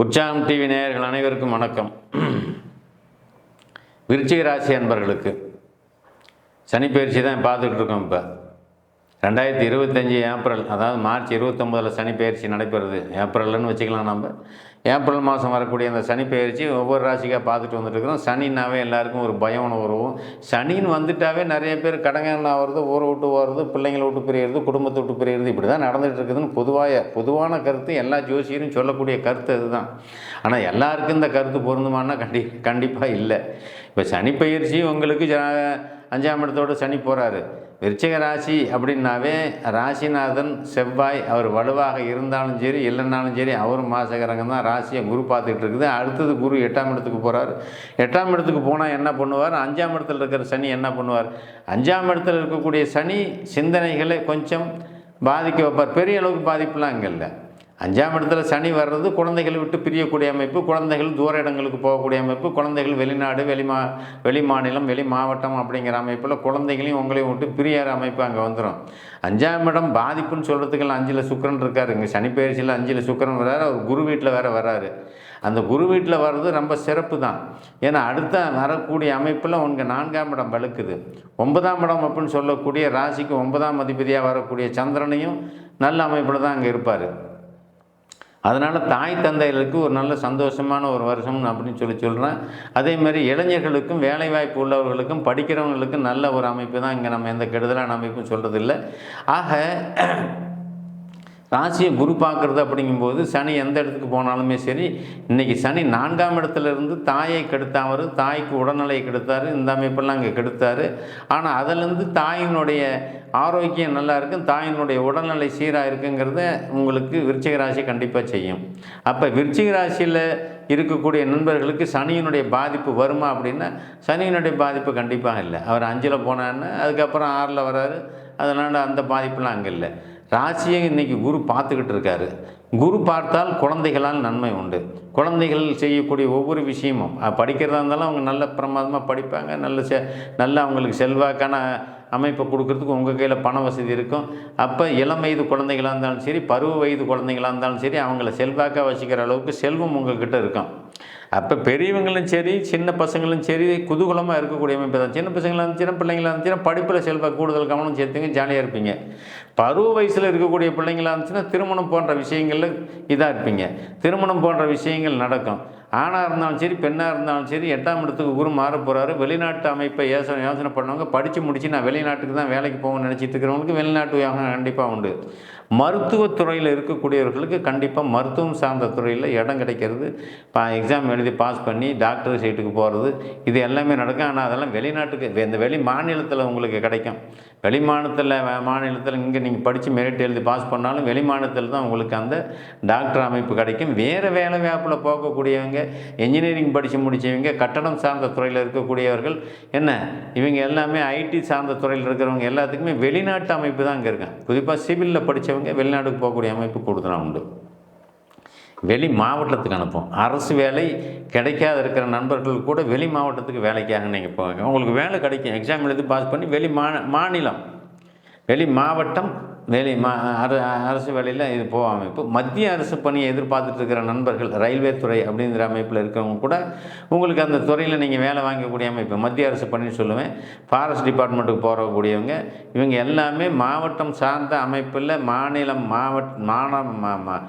உற்சாகம் டிவி நேயர்கள் அனைவருக்கும் வணக்கம். விருச்சிக ராசி அன்பர்களுக்கு. சனிப்பயிற்சி தான் பார்த்துக்கிட்டு இருக்கோம் இப்போ. ரெண்டாயிரத்தி இருபத்தஞ்சி ஏப்ரல் அதாவது மார்ச் இருபத்தொம்போதில் சனி பயிற்சி நடைபெறுது. ஏப்ரல்னு வச்சுக்கலாம் நம்ம. ஏப்ரல் மாதம் வரக்கூடிய அந்த சனி பயிற்சி ஒவ்வொரு ராசிக்காக பார்த்துட்டு வந்துட்டு இருக்கிறோம் சனின்னாவே எல்லாருக்கும் ஒரு பயம் உணர்வும் சனின்னு வந்துட்டாவே நிறைய பேர் கடங்கன்னு ஆகிறது ஊரை விட்டு போகிறது பிள்ளைங்களை விட்டு பிரியறது குடும்பத்தை விட்டு பிரியறது இப்படி தான் நடந்துகிட்டு இருக்குதுன்னு பொதுவாக பொதுவான கருத்து எல்லா ஜோசியரும் சொல்லக்கூடிய கருத்து அதுதான். ஆனால் எல்லாருக்கும் இந்த கருத்து பொருந்துமானா கண்டி கண்டிப்பாக இல்லை. இப்போ சனி பயிற்சி உங்களுக்கு அஞ்சாம் இடத்தோடு சனி போகிறாரு விருச்சிக ராசி அப்படின்னாவே ராசிநாதன் செவ்வாய் அவர் வலுவாக இருந்தாலும் சரி இல்லைன்னாலும் சரி அவரும் மாசகரங்கம் தான். ராசியை குரு பார்த்துக்கிட்டு இருக்குது. அடுத்தது குரு எட்டாம் இடத்துக்கு போகிறார் எட்டாம் இடத்துக்கு போனால் என்ன பண்ணுவார்? அஞ்சாம் இடத்துல இருக்கிற சனி என்ன பண்ணுவார்? அஞ்சாம் இடத்துல இருக்கக்கூடிய சனி சிந்தனைகளை கொஞ்சம் பாதிக்க வைப்பார். பெரிய அளவுக்கு பாதிப்புலாம் அங்கே இல்லை. அஞ்சாம் இடத்துல சனி வர்றது குழந்தைகளை விட்டு பிரியக்கூடிய அமைப்பு குழந்தைகள் தூர இடங்களுக்கு போகக்கூடிய அமைப்பு குழந்தைகள் வெளிநாடு வெளிமா வெளி மாநிலம் வெளி மாவட்டம் அப்படிங்கிற அமைப்பில் குழந்தைகளையும் உங்களையும் விட்டு பிரியற அமைப்பு அங்கே வந்துடும் அஞ்சாம் இடம் பாதிப்புன்னு சொல்கிறதுக்கெல்லாம் அஞ்சில் சுக்கரன் இருக்காரு. இங்கே சனி பயிற்சியில் அஞ்சில் சுக்கரன் வர்றாரு. அவர் குரு வீட்டில் வேற வர்றாரு. அந்த குரு வீட்டில் வர்றது ரொம்ப சிறப்பு தான். ஏன்னா அடுத்த வரக்கூடிய அமைப்பில் உங்கள் நான்காம் இடம் வலுக்குது. ஒன்பதாம் இடம் அப்படின்னு சொல்லக்கூடிய ராசிக்கு ஒன்பதாம் அதிபதியாக வரக்கூடிய சந்திரனையும் நல்ல அமைப்பில் தான் அங்கே இருப்பார். அதனால் தாய் தந்தைகளுக்கு ஒரு நல்ல சந்தோஷமான ஒரு வருஷம் அப்படின்னு சொல்லி சொல்கிறேன் அதே மாதிரி இளைஞர்களுக்கும் வேலைவாய்ப்பு உள்ளவர்களுக்கும் படிக்கிறவங்களுக்கும் நல்ல ஒரு அமைப்பு தான் இங்கே நம்ம எந்த கெடுதலான அமைப்பும் சொல்கிறது இல்லை ஆக ராசியை குரு பார்க்குறது அப்படிங்கும்போது சனி எந்த இடத்துக்கு போனாலுமே சரி இன்றைக்கி சனி நான்காம் இடத்துல இருந்து தாயை கெடுத்தார் தாய்க்கு உடல்நிலையை கெடுத்தார் இந்த அமைப்பெல்லாம் அங்கே கெடுத்தார். ஆனால் அதிலேருந்து தாயினுடைய ஆரோக்கியம் நல்லா இருக்கும் தாயினுடைய உடல்நிலை சீராக இருக்குங்கிறத உங்களுக்கு விருச்சிக ராசி கண்டிப்பாக செய்யும். அப்போ விருச்சிக ராசியில் இருக்கக்கூடிய நண்பர்களுக்கு சனியினுடைய பாதிப்பு வருமா அப்படின்னா சனியினுடைய பாதிப்பு கண்டிப்பாக இல்லை. அவர் அஞ்சில் போனான்னு அதுக்கப்புறம் ஆறில் வராரு அதனால் அந்த பாதிப்புலாம் அங்கே இல்லை. ராசியை இன்றைக்கி குரு பார்த்துக்கிட்டு இருக்காரு. குரு பார்த்தால் குழந்தைகளால் நன்மை உண்டு. குழந்தைகள் செய்யக்கூடிய ஒவ்வொரு விஷயமும் படிக்கிறதா இருந்தாலும் அவங்க நல்ல பிரமாதமாக படிப்பாங்க. நல்ல செ நல்ல அவங்களுக்கு செல்வாக்கான அமைப்பை கொடுக்கறதுக்கு உங்கள் கையில் பண வசதி இருக்கும். அப்போ இளம் வயது குழந்தைகளாக இருந்தாலும் சரி பருவ வயது குழந்தைகளாக இருந்தாலும் சரி அவங்கள செல்வாக்காக வச்சுக்கிற அளவுக்கு செல்வம் உங்கள்கிட்ட இருக்கும். அப்போ பெரியவங்களும் சரி சின்ன பசங்களும் சரி குதூகலமாக இருக்கக்கூடிய அமைப்பு தான். சின்ன பசங்களாக இருந்துச்சுன்னா பிள்ளைங்களாக இருந்துச்சுன்னா படிப்பில் செல்வ கூடுதல் கவனம் சேர்த்துங்க ஜாலியாக இருப்பீங்க. பருவ வயசில் இருக்கக்கூடிய பிள்ளைங்களாக இருந்துச்சுன்னா திருமணம் போன்ற விஷயங்களில் இதாக இருப்பீங்க. திருமணம் போன்ற விஷயங்கள் நடக்கும். ஆணாக இருந்தாலும் சரி பெண்ணாக இருந்தாலும் சரி எட்டாம் இடத்துக்கு குரு மாற போகிறாரு வெளிநாட்டு அமைப்பை யோசனை யோசனை பண்ணவங்க படித்து முடித்து நான் வெளிநாட்டுக்கு தான் வேலைக்கு போகணும்னு நினச்சிட்டு இருக்கிறவங்களுக்கு வெளிநாட்டு வியாபாரம் கண்டிப்பாக உண்டு. மருத்துவத்துறையில் இருக்கக்கூடியவர்களுக்கு கண்டிப்பாக மருத்துவம் சார்ந்த துறையில் இடம் கிடைக்கிறது. பா எக்ஸாம் எழுதி பாஸ் பண்ணி டாக்டர் சீட்டுக்கு போகிறது இது எல்லாமே நடக்கும். ஆனால் அதெல்லாம் வெளிநாட்டுக்கு இந்த வெளி மாநிலத்தில் உங்களுக்கு கிடைக்கும். வெளி மாநிலத்தில் மாநிலத்தில் இங்கே நீங்கள் படித்து மெரிட் எழுதி பாஸ் பண்ணாலும் வெளி மாநிலத்தில் தான் உங்களுக்கு அந்த டாக்டர் அமைப்பு கிடைக்கும். வேறு வேலை வாய்ப்பில் போகக்கூடியவங்க என்ஜினியரிங் படித்து முடித்தவங்க கட்டடம் சார்ந்த துறையில் இருக்கக்கூடியவர்கள் என்ன இவங்க எல்லாமே ஐடி சார்ந்த துறையில் இருக்கிறவங்க எல்லாத்துக்குமே வெளிநாட்டு அமைப்பு தான் அங்கே இருக்காங்க. குறிப்பாக சிவிலில் படித்தவங்க வெளிநாட்டுக்கு போகக்கூடிய அமைப்பு கூடுதலாக உண்டு. வெளி மாவட்டத்துக்கு அனுப்பும் அரசு வேலை கிடைக்காத இருக்கிற நண்பர்கள் கூட வெளி மாவட்டத்துக்கு வேலைக்காக நீங்கள் போவீங்க உங்களுக்கு வேலை கிடைக்கும். எக்ஸாம் எழுதி பாஸ் பண்ணி வெளி மா மாநிலம் வெளி மாவட்டம் வெளி மா அர அரசு வேலையில் இது போக அமைப்பு மத்திய அரசு பணியை எதிர்பார்த்துட்டு இருக்கிற நண்பர்கள் ரயில்வே துறை அப்படிங்கிற அமைப்பில் இருக்கிறவங்க கூட உங்களுக்கு அந்த துறையில் நீங்கள் வேலை வாங்கக்கூடிய அமைப்பு. மத்திய அரசு பணின்னு சொல்லுவேன். ஃபாரஸ்ட் டிபார்ட்மெண்ட்டுக்கு போகக்கூடியவங்க இவங்க எல்லாமே மாவட்டம் சார்ந்த அமைப்பில் மாநிலம் மாவட்ட மாண மா-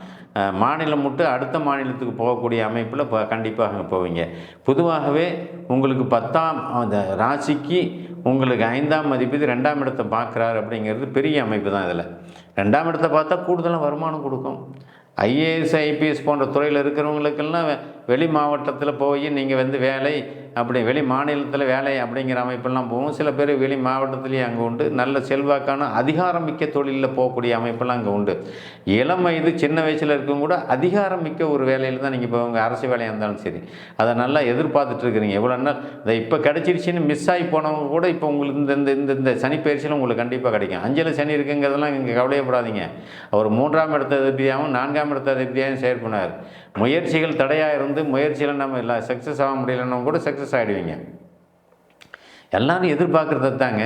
மாநிலம் விட்டு அடுத்த மாநிலத்துக்கு போகக்கூடிய அமைப்பில் இப்போ கண்டிப்பாக போவீங்க. பொதுவாகவே உங்களுக்கு பத்தாம் அந்த ராசிக்கு உங்களுக்கு ஐந்தாம் மதிப்பீடு ரெண்டாம் இடத்தை பார்க்குறாரு அப்படிங்கிறது பெரிய அமைப்பு தான் இதில். ரெண்டாம் இடத்தை பார்த்தா கூடுதலாக வருமானம் கொடுக்கும். ஐஏஎஸ் ஐபிஎஸ் போன்ற துறையில் இருக்கிறவங்களுக்கெல்லாம் வெளி மாவட்டத்தில் போய் நீங்கள் வந்து வேலை அப்படி வெளி மாநிலத்தில் வேலை அப்படிங்கிற அமைப்பெல்லாம் போகும். சில பேர் வெளி மாவட்டத்துலேயும் அங்கே உண்டு. நல்ல செல்வாக்கான அதிகாரம் மிக்க தொழிலில் போகக்கூடிய அமைப்பெல்லாம் அங்கே உண்டு. இளம் வயது சின்ன வயசில் இருக்கும் கூட அதிகாரம் மிக்க ஒரு வேலையில் தான் நீங்கள் இப்போ உங்கள் அரசு வேலையாக இருந்தாலும் சரி அதை நல்லா எதிர்பார்த்துட்ருக்குறீங்க எவ்வளோ நாள் இதை இப்போ கிடச்சிருச்சின்னு மிஸ் ஆகி போனவங்க கூட இப்போ உங்களுக்கு இந்த இந்த இந்த இந்த சனி பயிற்சியில் உங்களுக்கு கண்டிப்பாக கிடைக்கும். அஞ்சலி சனி இருக்குங்கிறதெல்லாம் இங்கே கவலையப்படாதீங்க. அவர் மூன்றாம் இடத்த அதிபதியாகவும் நான்காம் இடத்த அதிபதியாகவும் செயற்படுனார் முயற்சிகள் தடையாக இருந்து முயற்சியில் நம்ம இல்லை சக்ஸஸ் ஆக முடியலன்னா கூட சக்ஸஸ் ஆகிடுவீங்க எல்லாரும் எதிர்பார்க்குறது தாங்க.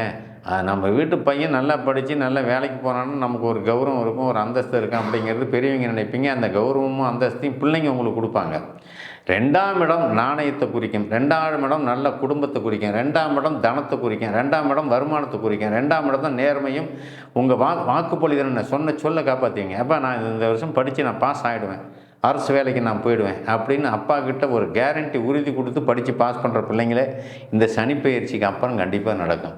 நம்ம வீட்டு பையன் நல்லா படித்து நல்லா வேலைக்கு போனான்னு நமக்கு ஒரு கௌரவம் இருக்கும் ஒரு அந்தஸ்து இருக்கும் அப்படிங்கிறது பெரியவங்க நினைப்பீங்க. அந்த கௌரவமும் அந்தஸ்தையும் பிள்ளைங்க உங்களுக்கு கொடுப்பாங்க. ரெண்டாம் இடம் நாணயத்தை குறிக்கும். ரெண்டாம் இடம் நல்ல குடும்பத்தை குறிக்கும். ரெண்டாம் இடம் தனத்தை குறிக்கும். ரெண்டாம் இடம் வருமானத்தை குறிக்கும். ரெண்டாம் இடம் தான் நேர்மையும் உங்கள் வா வாக்குப்பொழிதனை சொன்ன சொல்ல காப்பாற்றுவீங்க அப்போ நான் இந்த வருஷம் படித்து நான் பாஸ் ஆகிடுவேன் அரசு வேலைக்கு நான் போயிடுவேன் அப்படின்னு அப்பா கிட்ட ஒரு கேரண்டி உறுதி கொடுத்து படித்து பாஸ் பண்ணுற பிள்ளைங்களே இந்த சனி பயிற்சிக்கு அப்புறம் கண்டிப்பாக நடக்கும்.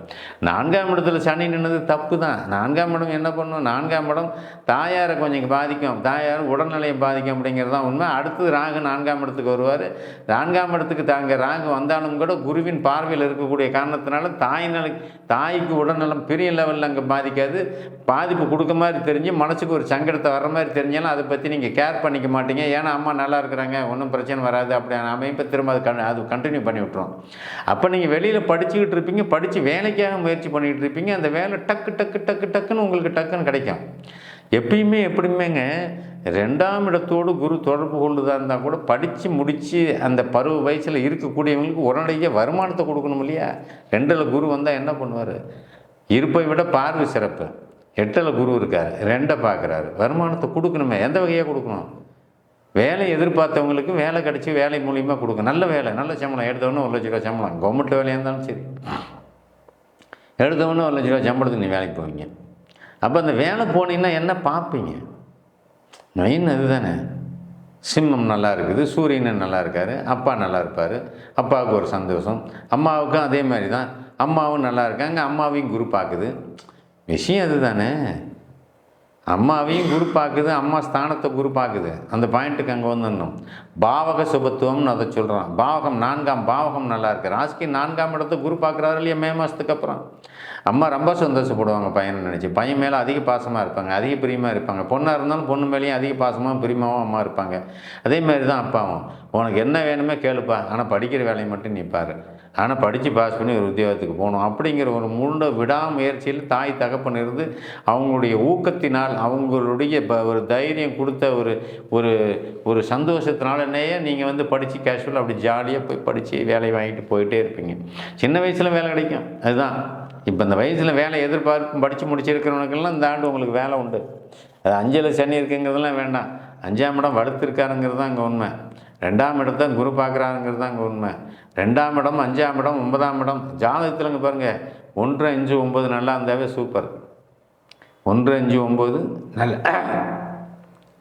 நான்காம் இடத்துல சனி நின்னது தப்பு தான் நான்காம் இடம் என்ன பண்ணும்? நான்காம் இடம் தாயாரை கொஞ்சம் பாதிக்கும். தாயார் உடல்நிலையை பாதிக்கும் அப்படிங்கிறது தான் உண்மை. அடுத்தது ராகு நான்காம் இடத்துக்கு வருவார். நான்காம் இடத்துக்கு தாங்க ராகு வந்தாலும் கூட குருவின் பார்வையில் இருக்கக்கூடிய காரணத்தினால தாய் நிலை தாய்க்கு உடல்நலம் பெரிய லெவலில் அங்கே பாதிக்காது. பாதிப்பு கொடுக்க மாதிரி தெரிஞ்சு மனசுக்கு ஒரு சங்கடத்தை வர மாதிரி தெரிஞ்சாலும் அதை பற்றி நீங்கள் கேர் பண்ணிக்க மாட்டீங்க. ஏன்னா அம்மா நல்லா இருக்கிறாங்க ஒன்றும் பிரச்சனை வராது. அப்படி அமைப்பை திரும்ப அது கண் அது கண்டினியூ பண்ணி விட்ருவோம் அப்போ நீங்கள் வெளியில் படிச்சுக்கிட்டு இருப்பீங்க படித்து வேலைக்காக முயற்சி பண்ணிகிட்டு இருப்பீங்க. அந்த வேலை டக்கு டக்கு டக்கு டக்குன்னு உங்களுக்கு டக்குன்னு கிடைக்கும். எப்பயுமே எப்படிமேங்க ரெண்டாம் இடத்தோடு குரு தொடர்பு கொள்ளுதா இருந்தால் கூட படித்து முடித்து அந்த பருவ வயசில் இருக்கக்கூடியவங்களுக்கு உடனடியாக வருமானத்தை கொடுக்கணும் இல்லையா? ரெண்டில் குரு வந்தால் என்ன பண்ணுவார்? இருப்பை விட பார்வை சிறப்பு. எட்டில் குரு இருக்கார் ரெண்டை பார்க்குறாரு. வருமானத்தை கொடுக்கணுமே. எந்த வகையாக கொடுக்கணும்? வேலை எதிர்பார்த்தவங்களுக்கு வேலை கிடச்சி வேலை மூலியமாக கொடுங்க. நல்ல வேலை நல்ல சம்பளம். எடுத்தவொன்னே ஒரு லட்ச ரூபா சம்பளம். கவர்மெண்ட் வேலையாக இருந்தாலும் சரி. எடுத்தவொன்னே ஒரு லட்ச ரூபா சம்பளத்துக்கு நீ வேலைக்கு போவீங்க. அப்போ அந்த வேலை போனீங்கன்னா என்ன பார்ப்பீங்க? மெயின் அதுதானே. சிம்மம் நல்லா இருக்குது சூரியன் நல்லா இருக்கார் அப்பா நல்லா இருப்பார் அப்பாவுக்கு ஒரு சந்தோஷம் அம்மாவுக்கும் அதே மாதிரி தான் அம்மாவும் நல்லா இருக்காங்க அம்மாவையும் குரு பார்க்குது. விஷயம் அதுதானே. அம்மாவையும் குரு பார்க்குது அம்மா ஸ்தானத்தை குரு பார்க்குது. அந்த பாயிண்ட்டுக்கு அங்கே வந்துடணும். பாவக சுபத்துவம்னு அதை சொல்கிறான் பாவகம் நான்காம் பாவகம் நல்லா இருக்கு. ராசிக்கு நான்காம் இடத்த குரு பார்க்குறாரு இல்லையா மே மாதத்துக்கு அப்புறம்? அம்மா ரொம்ப சந்தோஷப்படுவாங்க பையனை நினச்சி. பையன் மேலே அதிக பாசமாக இருப்பாங்க அதிக பிரியமாக இருப்பாங்க. பொண்ணாக இருந்தாலும் பொண்ணு மேலேயும் அதிக பாசமாக பிரியமாகவும் அம்மா இருப்பாங்க. அதே மாதிரி தான் அப்பாவும். உனக்கு என்ன வேணுமே கேளுப்பா. ஆனால் படிக்கிற வேலையை மட்டும் நீ பாரு. ஆனால் படித்து பாஸ் பண்ணி ஒரு உத்தியோகத்துக்கு போகணும். அப்படிங்கிற ஒரு முழு விடாமுயற்சியில் தாய் தகப்பன் இருந்து அவங்களுடைய ஊக்கத்தினால் அவங்களுடைய ப- ஒரு தைரியம் கொடுத்த ஒரு ஒரு ஒரு சந்தோஷத்தினாலனையே நீங்கள் வந்து படித்து கேஷுவல் அப்படி ஜாலியாக போய் படித்து வேலை வாங்கிட்டு போயிட்டே இருப்பீங்க. சின்ன வயசில் வேலை கிடைக்கும். அதுதான். இப்போ இந்த வயசில் வேலை எதிர்பார்ப்பு படித்து முடிச்சிருக்கிறவனுக்கெல்லாம் இந்த ஆண்டு உங்களுக்கு வேலை உண்டு. அது அஞ்சில் சனி இருக்குங்கிறதெல்லாம் வேண்டாம். அஞ்சாம் இடம் வலுத்திருக்காருங்கிறது தான் அங்கே உண்மை. ரெண்டாம் இடத்த குரு பார்க்குறாருங்கிறது தான் அங்கே உண்மை. ரெண்டாம் இடம் அஞ்சாம் இடம் ஒன்பதாம் இடம். ஜாதகத்தில் இங்கே பாருங்கள் ஒன்று அஞ்சு ஒம்பது நல்லா இருந்தாவே சூப்பர் ஒன்று அஞ்சு ஒம்பது நல்ல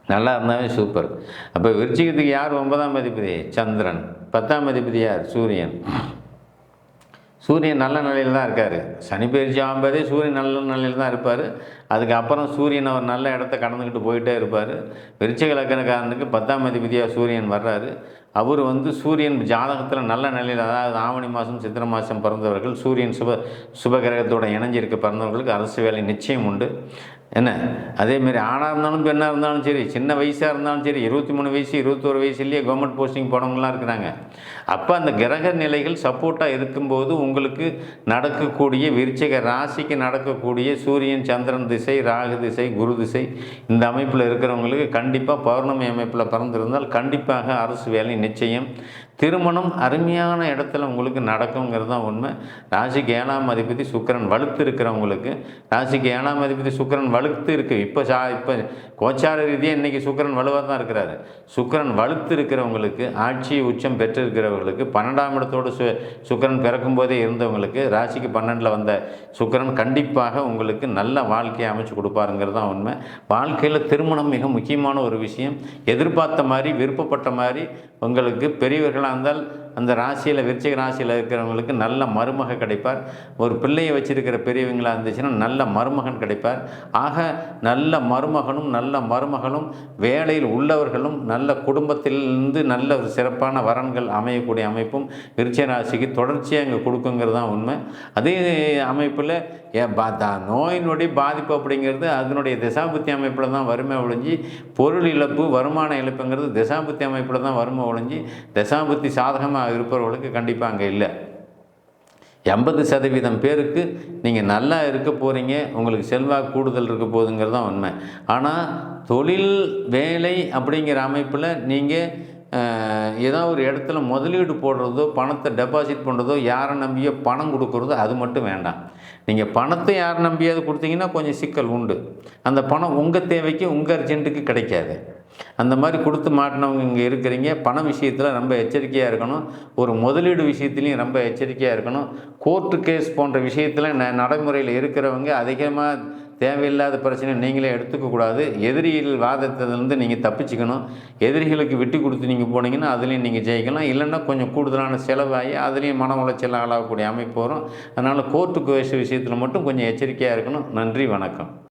நல்லா இருந்தாவே சூப்பர் அப்போ விருச்சிகத்துக்கு யார் ஒன்பதாம் அதிபதி? சந்திரன். பத்தாம் அதிபதி யார்? சூரியன். சூரியன் நல்ல நிலையில் தான் இருக்கார். சனி பயிற்சி ஆகும்போதே சூரியன் நல்ல நிலையில் தான் இருப்பார். அதுக்கப்புறம் சூரியன் அவர் நல்ல இடத்த கடந்துக்கிட்டு போயிட்டே இருப்பார். விருச்சக லக்கணக்காரனுக்கு பத்தாம் அதிபதியாக சூரியன் வர்றாரு. அவர் வந்து சூரியன் ஜாதகத்தில் நல்ல நிலையில் அதாவது ஆவணி மாதம் சித்திரை மாதம் பிறந்தவர்கள் சூரியன் சுப சுபகிரகத்தோடு இணைஞ்சிருக்க பிறந்தவர்களுக்கு அரசு வேலை நிச்சயம் உண்டு. என்ன? அதேமாரி ஆணாக இருந்தாலும் பெண்ணாக இருந்தாலும் சரி சின்ன வயசாக இருந்தாலும் சரி இருபத்தி மூணு வயசு இருபத்தோரு வயசுலேயே கவர்மெண்ட் போஸ்டிங் போனவங்களாம் இருக்கிறாங்க. அப்போ அந்த கிரக நிலைகள் சப்போர்ட்டாக இருக்கும்போது உங்களுக்கு நடக்கக்கூடிய விருச்சிக ராசிக்கு நடக்கக்கூடிய சூரியன் சந்திரன் திசை ராகு திசை குரு திசை இந்த அமைப்பில் இருக்கிறவங்களுக்கு கண்டிப்பாக பௌர்ணமி அமைப்பில் பிறந்திருந்தால் கண்டிப்பாக அரசு வேலை நிச்சயம். திருமணம் அருமையான இடத்துல உங்களுக்கு நடக்குங்கிறது தான் உண்மை. ராசிக்கு ஏழாம் அதிபதி சுக்கிரன் வலுத்து இருக்கிறவங்களுக்கு ராசிக்கு ஏழாம் அதிபதி சுக்கரன் வலுத்து இருக்கு. இப்போ சா இப்போ கோச்சார ரீதியாக இன்றைக்கி சுக்கிரன் வலுவாக தான் இருக்கிறாரு. சுக்கிரன் வலுத்து இருக்கிறவங்களுக்கு ஆட்சி உச்சம் பெற்றிருக்கிறவர்களுக்கு பன்னெண்டாம் இடத்தோடு சு சுக்கிரன் பிறக்கும் போதே இருந்தவங்களுக்கு ராசிக்கு பன்னெண்டில் வந்த சுக்கிரன் கண்டிப்பாக உங்களுக்கு நல்ல வாழ்க்கையை அமைச்சு கொடுப்பாருங்கிறது தான் உண்மை. வாழ்க்கையில் திருமணம் மிக முக்கியமான ஒரு விஷயம். எதிர்பார்த்த மாதிரி விருப்பப்பட்ட மாதிரி உங்களுக்கு பெரியவர்களாக இருந்தால் அந்த ராசியில் விருச்சிக ராசியில் இருக்கிறவங்களுக்கு நல்ல மருமக கிடைப்பார். ஒரு பிள்ளையை வச்சிருக்கிற பெரியவங்களாக இருந்துச்சுன்னா நல்ல மருமகன் கிடைப்பார். ஆக நல்ல மருமகனும் நல்ல மருமகளும் வேலையில் உள்ளவர்களும் நல்ல குடும்பத்திலிருந்து நல்ல ஒரு சிறப்பான வரன்கள் அமையக்கூடிய அமைப்பும் விருச்சிக ராசிக்கு தொடர்ச்சியாக இங்கே கொடுக்குங்கிறது தான் உண்மை. அதே அமைப்பில் ஏன் பா தா பாதிப்பு அப்படிங்கிறது அதனுடைய திசாபுத்தி அமைப்பில் தான் வறுமை ஒழிஞ்சு பொருள் இழப்பு வருமான இழப்புங்கிறது திசாபுத்தி அமைப்பில் தான் வறுமை ஒழிஞ்சு திசாபுத்தி சாதகமாக இருப்பவர்களுக்கு கண்டிப்பாக அங்கே இல்லை. எண்பது சதவீதம் பேருக்கு நீங்கள் நல்லா இருக்க போகிறீங்க உங்களுக்கு செல்வாக்கு கூடுதல் இருக்க போகுதுங்கிறது தான் உண்மை. ஆனால் தொழில் வேலை அப்படிங்கிற அமைப்பில் நீங்கள் ஏதோ ஒரு இடத்துல முதலீடு போடுறதோ பணத்தை டெபாசிட் பண்ணுறதோ யாரை நம்பியோ பணம் கொடுக்குறதோ அது மட்டும் வேண்டாம். நீங்கள் பணத்தை யாரை நம்பியாவது கொடுத்தீங்கன்னா கொஞ்சம் சிக்கல் உண்டு. அந்த பணம் உங்கள் தேவைக்கு உங்கள் அர்ஜென்ட்டுக்கு கிடைக்காது. அந்த மாதிரி கொடுத்து மாட்டினவங்க இங்கே இருக்கிறீங்க. பண விஷயத்தில் ரொம்ப எச்சரிக்கையாக இருக்கணும். ஒரு முதலீடு விஷயத்துலையும் ரொம்ப எச்சரிக்கையாக இருக்கணும். கோர்ட்டு கேஸ் போன்ற விஷயத்தில் ந நடைமுறையில் இருக்கிறவங்க அதிகமாக தேவையில்லாத பிரச்சனை நீங்களே எடுத்துக்கக்கூடாது எதிரிகள் வாதத்திலிருந்து நீங்கள் தப்பிச்சுக்கணும். எதிரிகளுக்கு விட்டு கொடுத்து நீங்கள் போனீங்கன்னா அதுலேயும் நீங்கள் ஜெயிக்கலாம். இல்லைன்னா கொஞ்சம் கூடுதலான செலவாகி அதுலேயும் மன உளைச்சல் ஆளாகக்கூடிய அமைப்பு வரும். அதனால் கோர்ட்டு கேஸ் விஷயத்தில் மட்டும் கொஞ்சம் எச்சரிக்கையாக இருக்கணும். நன்றி வணக்கம்.